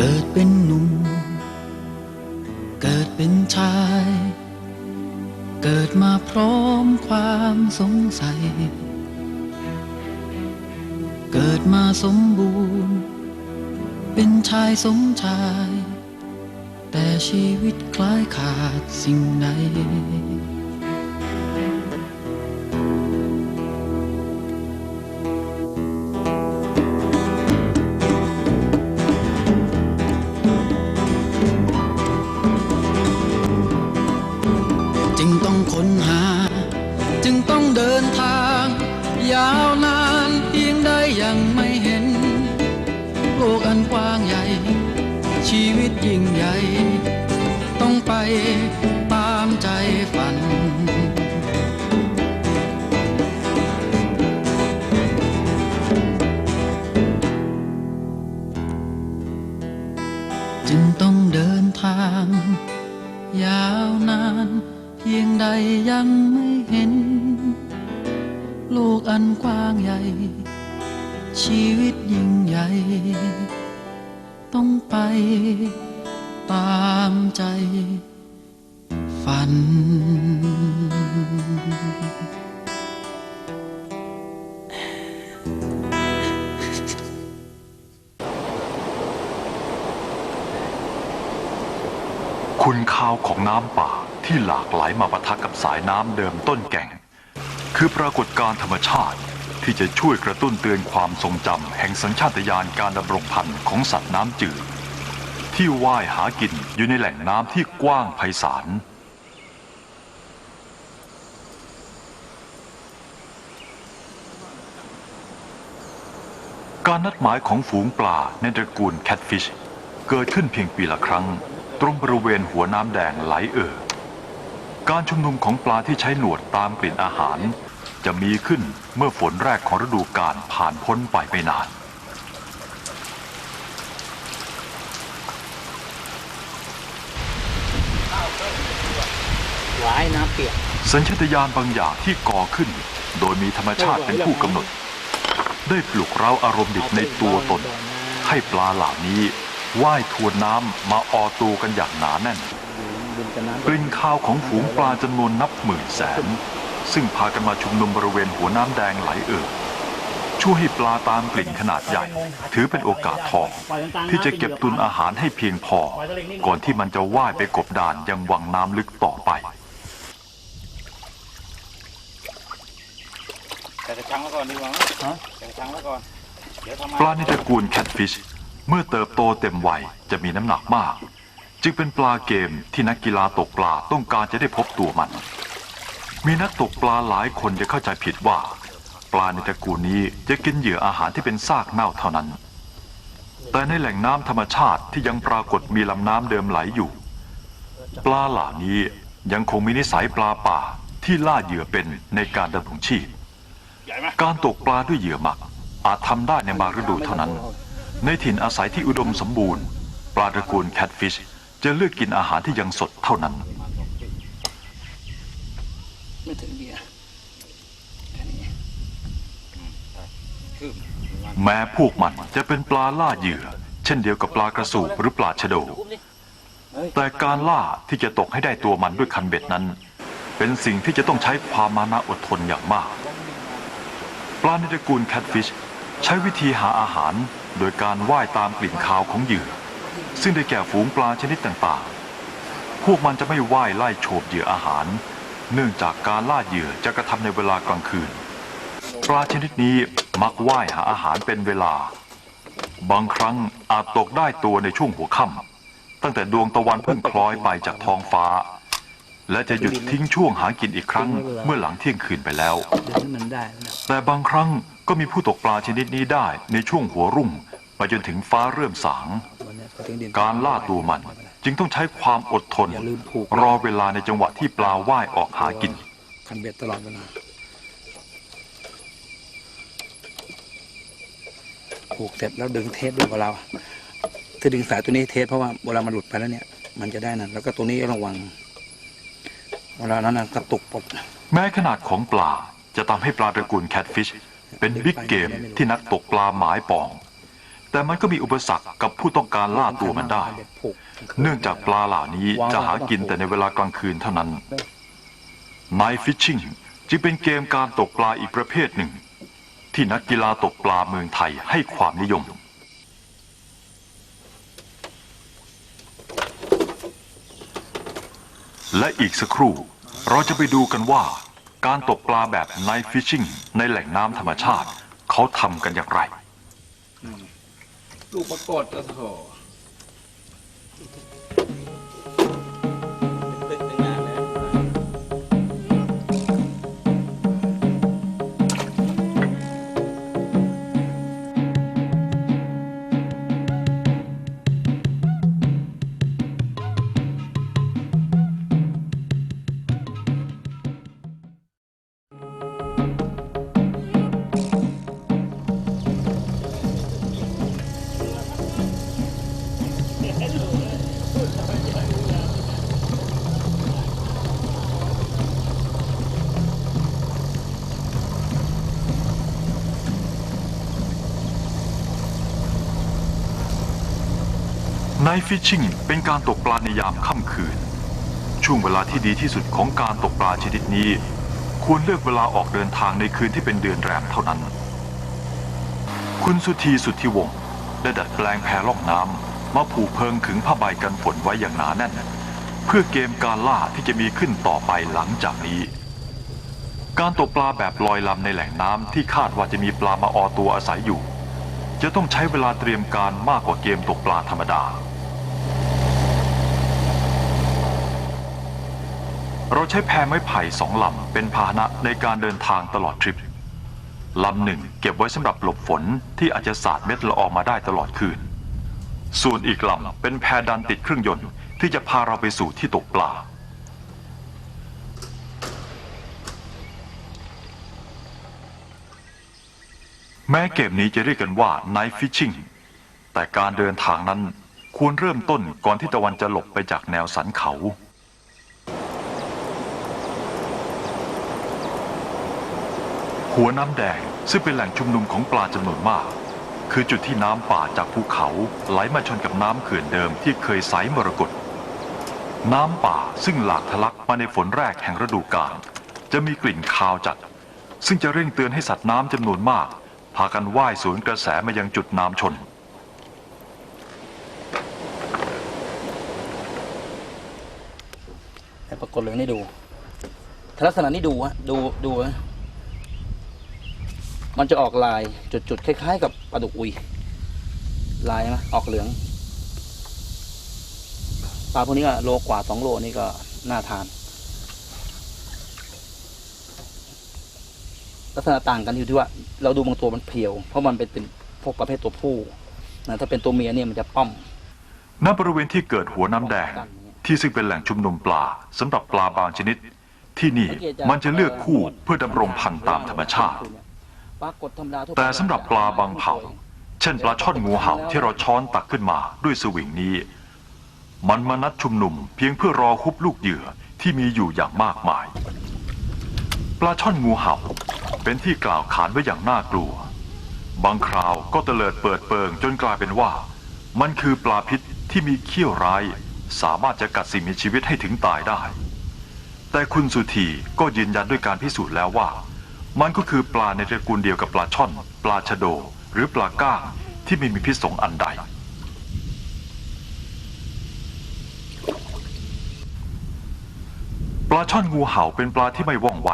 เกิดเป็นหนุ่ม เกิดเป็นชาย เกิดมาพร้อมความสงสัย เกิดมาสมบูรณ์ เป็นชายสมชาย แต่ชีวิตคล้ายขาดสิ่งใด ค้นหา จึงต้องเดินทาง ยาวนานเพียงใดยังไม่เห็น โลกอันกว้างใหญ่ ชีวิตยิ่งใหญ่ ต้องไปตามใจฝัน จึงต้องเดินทาง ยาวนาน พียงใดยังไม่เห็น โลกอันกว้างใหญ่ ชีวิตยิ่งใหญ่ ต้องไปตามใจ ฝัน คุณค่าวของน้ำป่า ที่หลากหลายมาปะทะกับสายน้ำเดิมต้นแก่ง คือปรากฏการณ์ธรรมชาติที่จะช่วยกระตุ้นเตือนความทรงจำแห่งสัญชาตญาณการดำรงพันธุ์ของสัตว์น้ำจืด ที่ว่ายหากินอยู่ในแหล่งน้ำที่กว้างไพศาลการนัดหมายของฝูงปลาในตระกูลแคทฟิชเกิดขึ้นเพียงปีละครั้ง ตรงบริเวณหัวน้ำแดงไหลเอ่อ การชุมนุมของปลาที่ใช้หนวดตามกลิ่นอาหาร จะมีขึ้นเมื่อฝนแรกของฤดูกาลผ่านพ้นไปไม่นาน หวายน้ำเปียก สัญชาตญาณบางอย่างที่ก่อขึ้น โดยมีธรรมชาติเป็นผู้กำหนด ได้ปลุกเร้าอารมณ์ดิบในตัวตน ให้ปลาเหล่านี้ว่ายทวนน้ำมาออตัวกันอย่างหนาแน่นบิน กับน้ำกลิ่นคาวของฝูงปลาจำนวนนับหมื่นแสน ซึ่งพากันมาชุมนุมบริเวณหัวน้ำแดงไหลเอ่อช่วยให้ปลาตามกลิ่นขนาดใหญ่ ถือเป็นโอกาสทอง ที่จะเก็บตุนอาหารให้เพียงพอ ก่อนที่มันจะว่ายไปกบดานยังวังน้ำลึกต่อไปแต่กระชังไว้ก่อนดีกว่ามั้งแต่กระชังไว้ก่อนเดี๋ยวทำไมปลาในตระกูลแคทฟิชเมื่อเติบโตเต็มวัยจะมีน้ำหนักมาก จึงเป็นปลาเกมที่นักกีฬาตกปลาต้องการจะได้พบตัวมัน มีนักตกปลาหลายคนจะเข้าใจผิดว่า ปลาในตระกูลนี้จะกินเหยื่ออาหารที่เป็นซากเน่าเท่านั้น แต่ในแหล่งน้ำธรรมชาติที่ยังปรากฏมีลำน้ำเดิมไหลอยู่ ปลาเหล่านี้ยังคงมีนิสัยปลาป่าที่ล่าเหยื่อเป็นในการดำรงชีพ การตกปลาด้วยเหยื่อหมัก อาจทำได้ในบางฤดูเท่านั้น ในถิ่นอาศัยที่อุดมสมบูรณ์ ปลาตระกูลแคทฟิช จะเลือกกินอาหารที่ยังสดเท่านั้น ไม่ถึงเบียร์คือแม้พวกมันจะเป็นปลาล่าเหยื่อ เช่นเดียวกับปลากระสูบหรือปลาชะโด แต่การล่าที่จะตกให้ได้ตัวมันด้วยคันเบ็ดนั้น เป็นสิ่งที่จะต้องใช้ความมานะอดทนอย่างมาก ปลาในตระกูลแคทฟิชใช้วิธีหาอาหาร โดยการว่ายตามกลิ่นคาวของเหยื่อ ซึ่งได้แก่ฝูงปลาชนิดต่างๆ พวกมันจะไม่ว่ายไล่โฉบเหยื่ออาหาร เนื่องจากการล่าเหยื่อจะกระทำในเวลากลางคืน ปลาชนิดนี้มักว่ายหาอาหารเป็นเวลา บางครั้งอาจตกได้ตัวในช่วงหัวค่ำตั้งแต่ดวงตะวันเพิ่งคล้อยไปจากท้องฟ้า และจะหยุดทิ้งช่วงหากินอีกครั้งเมื่อหลังเที่ยงคืนไปแล้วเดี๋ยวนี้มันได้แล้วแต่บางครั้งก็มีผู้ตกปลาชนิดนี้ได้ในช่วงหัวรุ่ง ไปจนถึงฟ้าเริ่มสางวันนี้เขาถึงเดือนการล่าตัวมันจึงต้องใช้ความอดทนอย่าลืมผูกรอเวลาในจังหวะที่ปลาว่ายออกหากินคันเบ็ดตลอดเวลาผูกเสร็จแล้วดึงเทสด้วยกับเราถ้าดึงสายตัวนี้เทสเพราะว่าเวลามันหลุดไปแล้วเนี่ย มันจะได้นั่นแล้วก็ตัวนี้ระวัง เวลานั้นนะกระตุกปลดแม้ขนาดของปลาจะทำให้ปลาตระกูลแคทฟิชเป็นบิ๊กเกมที่นักตกปลาหมายปอง แต่มันก็มีอุปสรรคกับผู้ต้องการล่าตัวมันได้ เนื่องจากปลาเหล่านี้จะหากินแต่ในเวลากลางคืนเท่านั้น Night Fishing จึงเป็นเกมการตกปลาอีกประเภทหนึ่ง ที่นักกีฬาตกปลาเมืองไทยให้ความนิยม และอีกสักครู่เราจะไปดูกันว่า การตกปลาแบบ Night Fishing ในแหล่งน้ำธรรมชาติ เขาทำกันอย่างไร ปรากฏโอ้โห ไนฟิชชิ่งเป็นการตกปลาในยามค่ำคืน ช่วงเวลาที่ดีที่สุดของการตกปลาชนิดนี้ ควรเลือกเวลาออกเดินทางในคืนที่เป็นเดือนแรมเท่านั้น คุณสุธีสุทธิวงศ์ได้ดัดแปลงแพล่องน้ำมาผูกเพิงขึงผ้าใบกันฝนไว้อย่างหนาแน่น เพื่อเกมการล่าที่จะมีขึ้นต่อไปหลังจากนี้ การตกปลาแบบลอยลำในแหล่งน้ำที่คาดว่าจะมีปลามาออตัวอาศัยอยู่จะต้องใช้เวลาเตรียมการมากกว่าเกมตกปลาธรรมดา เราใช้แพไม้ไผ่สองลำเป็นพาหนะในการเดินทางตลอดทริปลำหนึ่งเก็บไว้สำหรับหลบฝนที่อาจจะสาดเม็ดละอองมาได้ตลอดคืน ส่วนอีกลำเป็นแพดันติดเครื่องยนต์ที่จะพาเราไปสู่ที่ตกปลาแม้เกมนี้จะเรียกกันว่า Night Fishing แต่การเดินทางนั้นควรเริ่มต้นก่อนที่ตะวันจะหลบไปจากแนวสันเขา หัวน้ำแดงซึ่งเป็นแหล่งชุมนุมของปลาจำนวนมาก คือจุดที่น้ำป่าจากภูเขาไหลมาชนกับน้ำเขื่อนเดิมที่เคยใสมรกตน้ำป่าซึ่งหลากทะลักมาในฝนแรกแห่งฤดูกาลจะมีกลิ่นคาวจัด ซึ่งจะเร่งเตือนให้สัตว์น้ำจำนวนมาก พากันว่ายสวนกระแสมายังจุดน้ำชน แต่ปรากฏเลยนี่ดู ลักษณะนี้ดูฮะดูดูนะ มันจะออกลายจุดๆคล้ายๆ กับปลาดุกอุย ลายไหมออกเหลืองปลาพวกนี้ก็โลกว่าสองโลนี่ก็น่าทาน ลักษณะต่างกันอยู่ที่ว่า เราดูบางตัวมันเพียว เพราะมันเป็นเป็นพวกประเภทตัวผู้นะถ้าเป็นตัวเมียเนี่ยมันจะป้อมณบริเวณที่เกิดหัวน้ำแดง ที่ซึ่งเป็นแหล่งชุมนุมปลาสำหรับปลาบางชนิด ที่นี่มันจะเลือกคู่เพื่อดำรงพันธุ์ตามธรรมชาติ แต่สำหรับปลาบางเผ่า เช่นปลาช่อนงูเห่าที่เราช้อนตักขึ้นมาด้วยสวิงนี้ มันมานัดชุมนุมเพียงเพื่อรอคุบลูกเหยื่อที่มีอยู่อย่างมากมาย ปลาช่อนงูเห่าเป็นที่กล่าวขานไว้อย่างน่ากลัว บางคราวก็เตลิดเปิดเปิงจนกลายเป็นว่า มันคือปลาพิษที่มีเขี้ยวร้าย สามารถจะกัดสิ่งมีชีวิตให้ถึงตายได้ แต่คุณสุธีก็ยืนยันด้วยการพิสูจน์แล้วว่า มันก็คือปลาในตระกูลเดียวกับปลาช่อน ปลาชะโด หรือปลาก้างที่ไม่มีพิษสงอันใด ปลาช่อนงูเห่าเป็นปลาที่ไม่ว่องไว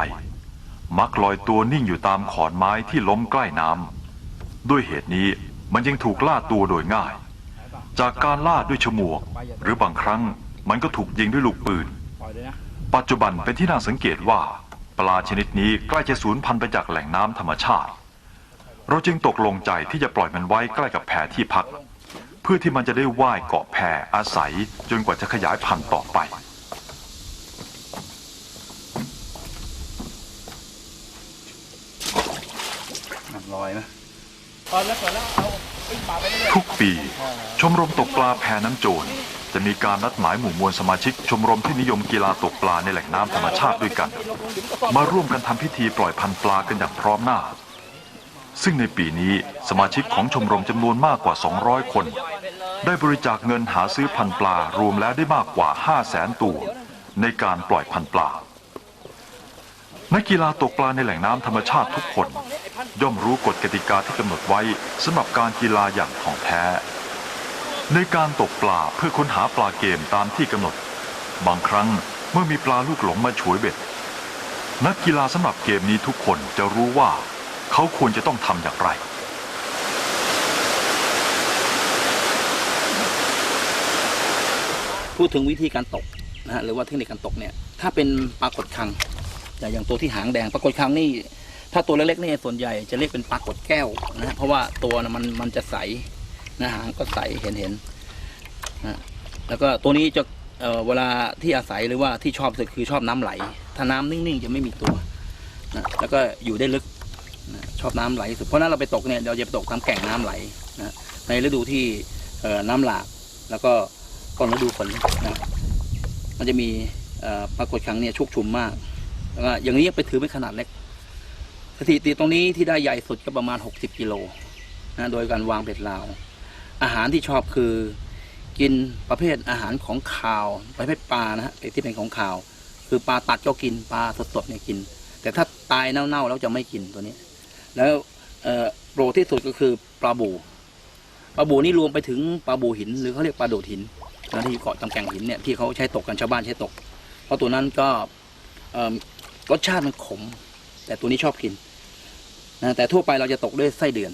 มักลอยตัวนิ่งอยู่ตามขอนไม้ที่ล้มใกล้น้ำด้วยเหตุนี้มันยังถูกล่าตัวโดยง่าย จากการล่าด้วยฉมวก หรือบางครั้งมันก็ถูกยิงด้วยลูกปืน ปัจจุบันเป็นที่น่าสังเกตว่า ปลาชนิดนี้ใกล้จะสูญพันธุ์ไปจากแหล่งน้ำธรรมชาติ เราจึงตกลงใจที่จะปล่อยมันไว้ใกล้กับแพที่พัก เพื่อที่มันจะได้ว่ายเกาะแพอาศัยจนกว่าจะขยายพันธุ์ต่อไป ลอยไหมปล่อยแล้วปล่อยแล้วเอาปิ้งปลาไปเรื่อยทุกปี ชมรมตกปลาแพน้ำโจร จะมีการนัดหมายหมู่มวลสมาชิก ชมรมที่นิยมกีฬาตกปลาในแหล่งน้ำธรรมชาติด้วยกัน มาร่วมกันทำพิธีปล่อยพันธุ์ปลากันอย่างพร้อมหน้า ซึ่งในปีนี้สมาชิกของชมรมจำนวนมากกว่า 200 คน ได้บริจาคเงินหาซื้อพันธุ์ปลารวมแล้วได้มากกว่า 5 0 0แสนตัว ในการปล่อยพันธุ์ปลานักกีฬาตกปลาในแหล่งน้ำธรรมชาติทุกคน ย่อมรู้กฎกติกาที่กำหนดไว้สำหรับการกีฬาอย่างถ่องแท้ ในการตกปลาเพื่อค้นหาปลาเกมตามที่กำหนด บางครั้งเมื่อมีปลาลูกหลงมาฉวยเบ็ด นักกีฬาสำหรับเกมนี้ทุกคนจะรู้ว่า เขาควรจะต้องทำอย่างไร พูดถึงวิธีการตกนะฮะหรือว่าเทคนิคการตกเนี่ยถ้าเป็นปลากดคังอย่างอย่างตัวที่หางแดงปลากดคังนี่ถ้าตัวเล็กๆนี่ส่วนใหญ่จะเรียกเป็นปลากดแก้วนะฮะเพราะว่าตัวมันมันจะใส นะหางก็ใสเห็นเห็นนะแล้วก็ตัวนี้จะเอ่อเวลาที่อาศัยหรือว่าที่ชอบสุดคือชอบน้ำไหล ถ้าน้ำนิ่งๆ จะไม่มีตัวนะแล้วก็อยู่ได้ลึกนะชอบน้ำไหลสุดเพราะนั้นเราไปตกเนี่ยเราจะไปตกตามแก่งน้ำไหลนะในฤดูที่เอ่อน้ำหลากแล้วก็ก่อนฤดูฝนนะมันจะมีเอ่อปรากฏครั้งเนี่ยชุกชุมมากแล้วก็อย่างนี้ไปถือเป็นขนาดเล็กสถิติตรงนี้ที่ได้ใหญ่สุดก็ประมาณ 60กิโลนะโดยการวางเบ็ดลาว อาหารที่ชอบคือ กินประเภทอาหารของข่าวประเภทปลานะฮะที่เป็นของข่าว คือปลาตัดก็กินปลาสดๆเนี่ยกิน แต่ถ้าตายเน่าๆแล้วจะไม่กินตัวนี้ แล้วโปรที่สุดก็คือปลาบูปลาบูนี่รวมไปถึงปลาบูหิน หรือเขาเรียกปลาโดดหินนะที่เกาะตำแก่งหินเนี่ยที่เขาใช้ตกกันชาวบ้านใช้ตก เพราะตัวนั้นก็รสชาติมันขม แต่ตัวนี้ชอบกินนะแต่ทั่วไปเราจะตกด้วยไส้เดือน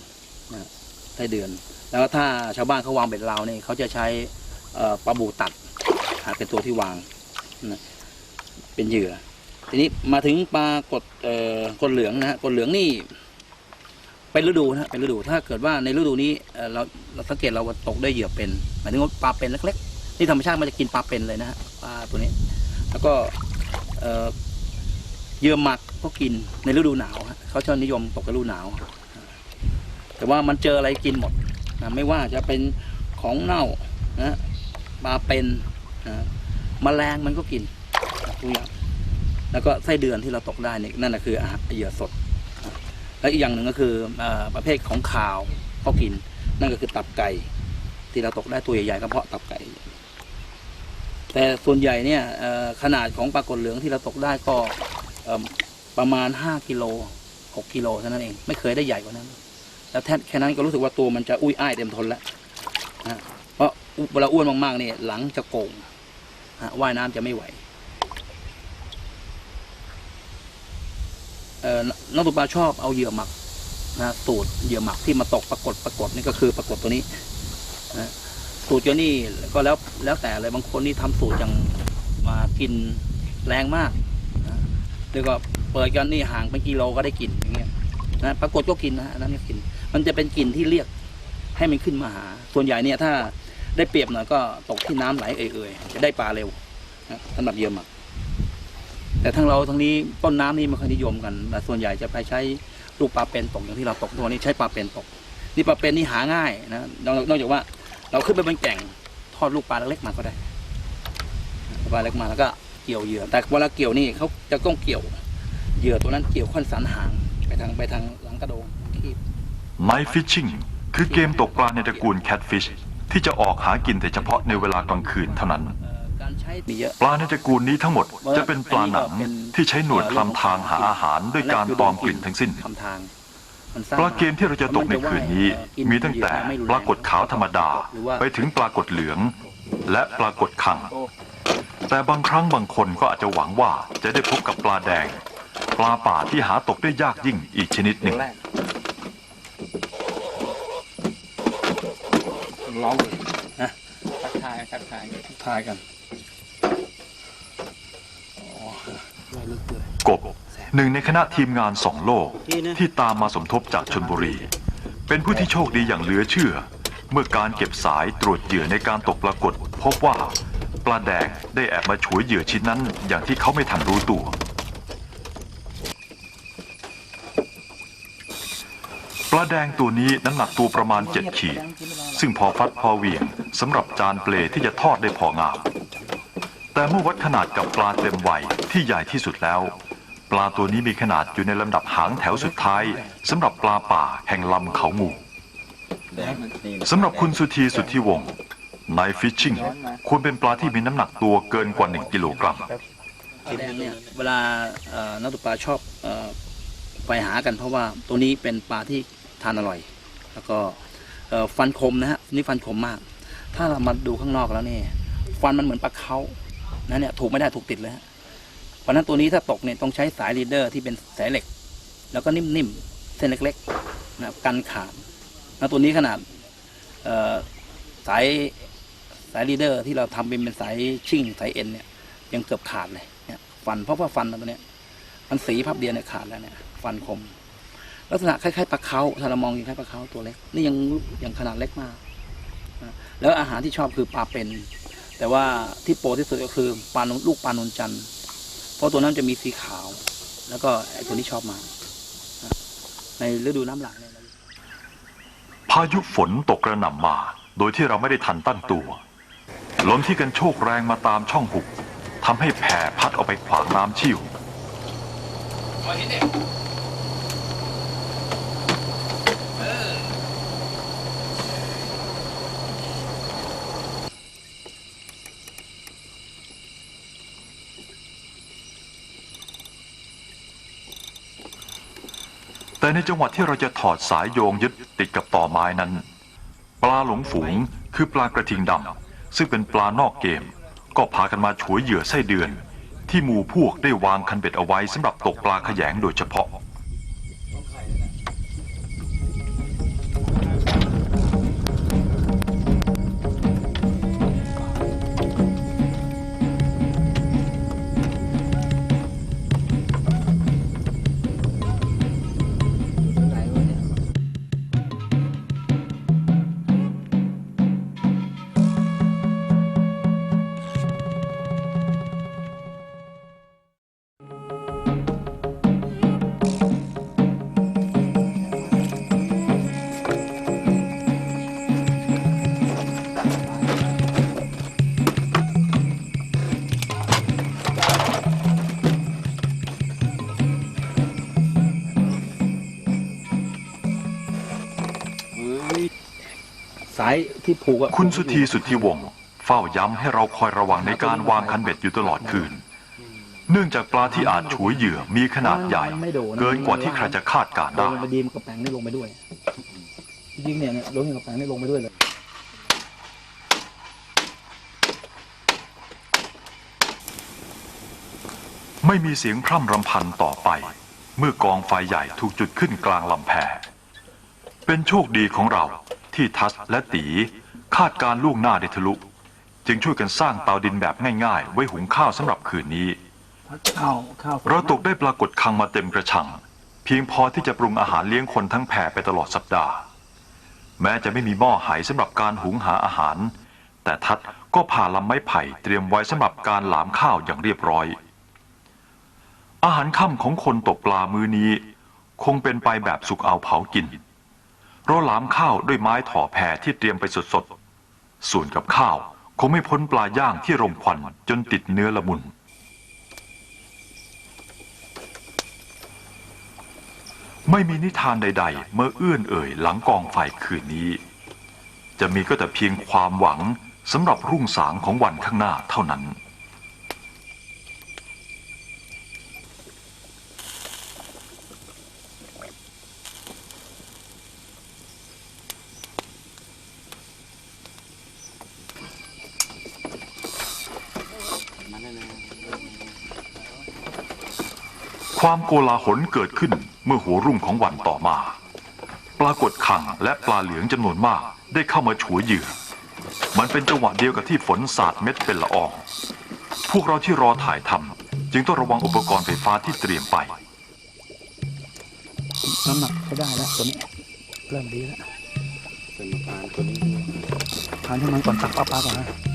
นะไส้เดือน แล้วถ้าชาวบ้านเขาวางเบ็ดลาเนี่ยเขาจะใช้เอปลาบูตัดหาเป็นตัวที่วางเป็นเหยื่อ ทีนี้มาถึงปลากดเอ่อกดเหลืองนะฮะกดเหลืองนี่เป็นฤดูนะเป็นฤดูถ้าเกิดว่าในฤดูนี้เราเราสังเกตเราตกได้เหยื่อเป็นหมายถึงว่าปลาเป็นเล็กๆนี่ธรรมชาติมันจะกินปลาเป็นเลยนะฮะปลาตัวนี้ แล้วก็เอ่อเหยื่อหมักก็กินในฤดูหนาวเขาชอบนิยมตกฤดูหนาว แต่ว่ามันเจออะไรกินหมด นะไม่ว่าจะเป็นของเน่านะปลาเป็นนะแมลงมันก็กินทุกอย่างแล้วก็ไส้เดือนที่เราตกได้นี่นั่นแหะคืออาหารเหยื่อสด และอีกอย่างหนึ่งก็คืออประเภทของข่าวก็กิน นั่นก็คือตับไก่ ที่เราตกได้ตัวใหญ่ๆก็เพาะตับไก่ แต่ส่วนใหญ่เนี่ยขนาดของปลากดเหลืองที่เราตกได้ก็ประมาณห้ากิโลหกกิโลเท่านั้นเอง ไม่เคยได้ใหญ่กว่านั้น แล้วแค่แค่นั้นก็รู้สึกว่าตัวมันจะอุ้ยอ้ายเต็มทนแล้วนะเพราะเวลาอ้วนมากๆเนี่ยหลังจะโก่งฮะว่ายน้ำจะไม่ไหวเอ่อนักตกปลาชอบเอาเหยื่อหมักนะสูตรเหยื่อหมักที่มาตกปรากฏปรากฏนี่ก็คือปรากฏตัวนี้นะสูตรเจ้านี่ก็แล้วแล้วแต่เลยบางคนนี่ทำสูตรอย่างมากินแรงมากนะเรียกว่าเปิดกันนี่ห่างเป็นกิโลก็ได้กินอย่างเงี้ยนะปรากฏก็กินนะนนั้นก็กิน มันจะเป็นกลิ่นที่เรียกให้มันขึ้นมาหา ส่วนใหญ่เนี่ยถ้าได้เปรียบหน่อยก็ตกที่น้ำไหลเอ่ยๆจะได้ปลาเร็วนะสำหรับเยื่อหมักแต่ทั้งเราทั้งนี้ต้นน้ำนี่ไม่ค่อยนิยมกันแต่ส่วนใหญ่จะไปใช้ลูกปลาเป็นตกอย่างที่เราตกตัวนี้ใช้ปลาเป็นตก นี่ปลาเป็นนี่หาง่ายนะนอกนอกจากว่า เราขึ้นไปบนแก่งทอดลูกปลาเล็กๆมาก็ได้ปลาเล็กมาแล้วก็เกี่ยวเหยื่อ แต่เวลาเกี่ยวนี่เขาจะต้องเกี่ยวเหยื่อตัวนั้นเกี่ยวขั้นสันหางไปทางไปทางหลังกระโดง คีบ Night Fishing คือเกมตกปลาในตระกูล Catfish ที่จะออกหากินแต่เฉพาะในเวลากลางคืนเท่านั้นเอ่อการใช้มีเยอะปลาในตระกูลนี้ทั้งหมดจะเป็นปลาหนังที่ใช้หนวดคลำทางหาอาหารด้วยการปลอมกลิ่นทั้งสิ้นทำทางมันสร้งปลาเกมที่เราจะตกในคืนนี้ มีตั้งแต่ปลากดขาวธรรมดา ไปถึงปลากดเหลือง และปลากดคัง แต่บางครั้งบางคนก็อาจจะหวังว่าจะได้พบกับปลาแดง ปลาป่าที่หาตกได้ยากยิ่งอีกชนิดหนึ่ง รกร้องเลยนะทักทายทักทายทายกันกบหนึ่งในคณะทีมงานสองโลกที่ตามมาสมทบจากชนบุรี เป็นผู้ที่โชคดีอย่างเหลือเชื่อ เมื่อการเก็บสายตรวจเหยื่อในการตกปรากฏ พบว่าปลาแดงได้แอบมาฉวยเหยื่อชิ้นนั้น อย่างที่เขาไม่ทันรู้ตัว ปลาแดงตัวนี้น้ำหนักตัวประมาณ 7 ขีด ซึ่งพอฟัดพอเหวี่ยงสำหรับจานเปลที่จะทอดได้พองาม แต่เมื่อวัดขนาดกับปลาเต็มวัยที่ใหญ่ที่สุดแล้ว ปลาตัวนี้มีขนาดอยู่ในลำดับหางแถวสุดท้ายสำหรับปลาป่าแห่งลำเขางูแดงนี่สำหรับคุณสุธีสุทธิวงศ์ในฟิชชิ่งควรเป็นปลาที่มีน้ำหนักตัวเกินกว่า 1 กิโลกรัมสีแดงเนี่ยเวลานักตกปลาชอบไปหากันเพราะว่าตัวนี้เป็นปลาที่ทานอร่อย แล้วก็ ฟันคมนะฮะนี่ฟันคมมาก ถ้าเรามาดูข้างนอกแล้วเนี่ยฟันมันเหมือนปลาเขานะเนี่ยถูกไม่ได้ถูกติดเลยเพราะนั้นตัวนี้ถ้าตกเนี่ยต้องใช้สายลีดเดอร์ที่เป็นสายเหล็ก แล้วก็นิ่มๆเส้นเล็กๆนะกันขาดแล้วตัวนี้ขนาดสายสายลีดเดอร์ที่เราทำเป็นเป็นสายชิ่งสายเอ็นเนี่ยยังเกือบขาดเลยเนี่ยฟันเพราะว่าฟันตัวเนี้ยมันสีพับเดียวเนี่ยขาดแล้วเนี่ยฟันคม ลักษณะคล้ายๆปลาเขาถ้าเรามองย่างคล้ายปลาเขาตัวเล็ก นี่ยังยังขนาดเล็กมากแล้วอาหารที่ชอบคือปลาเป็น แต่ว่าที่โปรที่สุดก็คือปลาลูกปลานนจันทร์เพราะตัวนั้นจะมีสีขาว แล้วก็ไอ้ตัวนี้ชอบมากในฤดูน้ำหลากเนี่ยพายุฝนตกกระหน่ำมา โดยที่เราไม่ได้ทันตั้งตัวลมที่กันโชกแรงมาตามช่องหุบทำให้แผ่พัดออกไปขวางน้ำชิ่ว ในจังหวะที่เราจะถอดสายโยงยึดติดกับต่อไม้นั้น ปลาหลงฝูงคือปลากระทิงดำซึ่งเป็นปลานอกเกม ก็พากันมาฉวยเหยื่อไส้เดือน ที่หมู่พวกได้วางคันเบ็ดเอาไว้สำหรับตกปลาขยงโดยเฉพาะ สายที่ผูกอะคุณสุธีสุทธิวงศ์เฝ้าย้ำให้เราคอยระวังในการวางคันเบ็ดอยู่ตลอดคืน เนื่องจากปลาที่อาจฉวยเหยื่อมีขนาดใหญ่ไม่โดนเกินกว่าที่ใครจะคาดการณ์โดได้นไปดีมกับแปงนี่ลงไปด้วยจริงๆเนี่ยเนี่ยโดนกับแปงนี่ลงไปด้วยเลยไม่มีเสียงพร่ำรำพันต่อไป เมื่อกองไฟใหญ่ถูกจุดขึ้นกลางลำแพเป็นโชคดีของเรา ที่ทัศน์และตีคาดการณ์ล่วงหน้าได้ทะลุ จึงช่วยกันสร้างเตาดินแบบง่ายๆ ไว้หุงข้าวสำหรับคืนนี้ข้าวข้าวเราตกได้ปรากฏคังมาเต็มกระชัง เพียงพอที่จะปรุงอาหารเลี้ยงคนทั้งแผ่ไปตลอดสัปดาห์ แม้จะไม่มีหม้อไหสำหรับการหุงหาอาหาร แต่ทัดก็ผ่าลำไม้ไผ่เตรียมไว้สำหรับการหลามข้าวอย่างเรียบร้อย อาหารค่ำของคนตกปลามื้อนี้ คงเป็นไปแบบสุกเอาเผากิน เราหลามข้าวด้วยไม้ถ่อแผ่ที่เตรียมไปสดๆ ส่วนกับข้าวคงไม่พ้นปลาย่างที่รมควันจนติดเนื้อละมุน ไม่มีนิทานใด ๆ เมื่อเอื้อนเอ่ยหลังกองไฟคืนนี้ จะมีก็แต่เพียงความหวังสำหรับรุ่งสางของวันข้างหน้าเท่านั้น ความโกลาหลเกิดขึ้นเมื่อหัวรุ่งของวันต่อมา ปรากฏขังและปลาเหลืองจำนวนมากได้เข้ามาฉวยเหยื่อ มันเป็นจังหวะเดียวกับที่ฝนสาดเม็ดเป็นละออง พวกเราที่รอถ่ายทำจึงต้องระวังอุปกรณ์ไฟฟ้าที่เตรียมไปน้ำหนักใช้ได้แล้วตัวนี้เริ่มดีแล้วเป็นปลาตัวนี้ทานให้มันก่อนตักปลาปลาก่อนนะ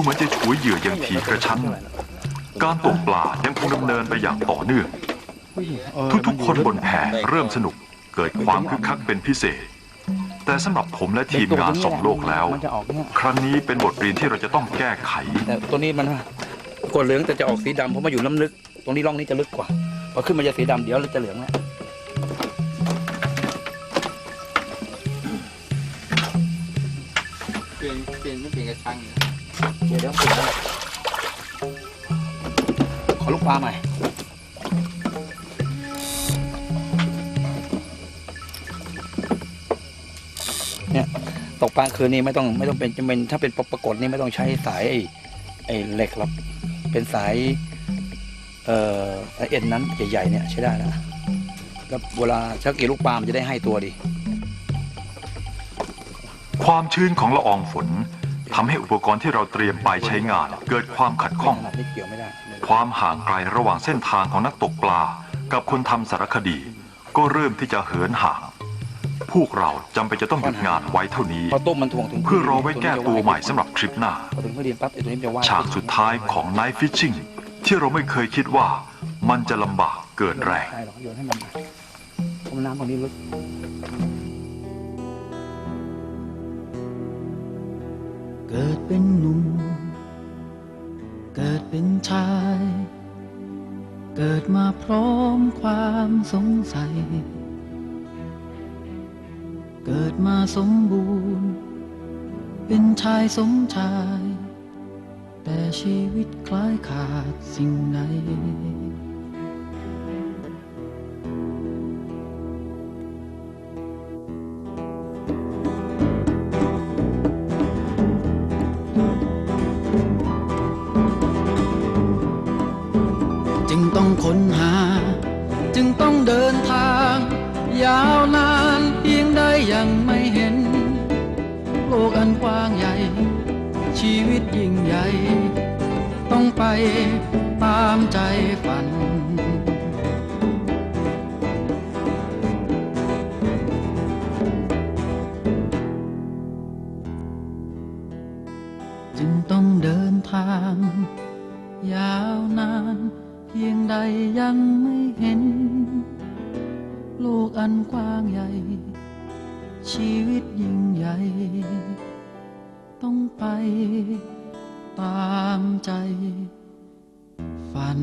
เหมือนจะฉวยเหยื่ออย่างทีกระชั้น การตกปลายังคงดำเนินไปอย่างต่อเนื่อง ทุกๆ คนบนแพเริ่มสนุกเกิดความคึกคักเป็นพิเศษ แต่สำหรับผมและทีมงานสองโลกแล้ว ครั้งนี้เป็นบทเรียนที่เราจะต้องแก้ไข แต่ตัวนี้มันกดเหลืองแต่จะออกสีดำเพราะมาอยู่น้ำลึก ตรงนี้ร่องนี้จะลึกกว่าพอขึ้นมาจะสีดำเดี๋ยวเราจะเหลืองแล้วาใหม่เนี่ยตกปลาคืนนี้ไม่ต้องไม่ต้องเป็นจำเป็นถ้าเป็นปรากฏนี่ไม่ต้องใช้สายไอ้ไอ้เหล็กหรอกเป็นสายเอ่อสายเอ็นนั้นใหญ่ๆเนี่ยใช้ได้แล้วแล้วเวลาชักกี่ลูกปลามันจะได้ให้ตัวดี ความชื้นของละอองฝน ทำให้อุปกรณ์ที่เราเตรียมไปใช้งาน เกิดความขัดข้องขนาดนี้เกี่ยวไม่ได้ความห่างไกลระหว่างเส้นทางของนักตกปลา กับคนทำสารคดี ก็เริ่มที่จะเหินห่าง พวกเราจำเป็นจะต้องหยุดงานไว้เท่านี้ พอต้มมันถ่วงถึงเพื่อรอไว้แก้ตัวใหม่สำหรับทริปหน้า พอถึงพื้นดินปั๊บไอ้ตัวนี้มันจะว่ายฉากสุดท้ายของ Night Fishing ที่เราไม่เคยคิดว่ามันจะลำบากเกินแรง ใช่หรอกโยนให้มันไปเพราะน้ำตรงนี้ลึก เกิดเป็นหนุ่ม เกิดเป็นชาย เกิดมาพร้อมความสงสัย เกิดมาสมบูรณ์ เป็นชายสมชาย แต่ชีวิตคล้ายขาดสิ่งไห ชีวิตยิ่งใหญ่ ต้องไปตามใจฝัน จึงต้องเดินทาง ยาวนาน เพียงใดยังไม่เห็น โลกอันกว้างใหญ่ ชีวิตยิ่งใหญ่ ต้องไปตามใจฝัน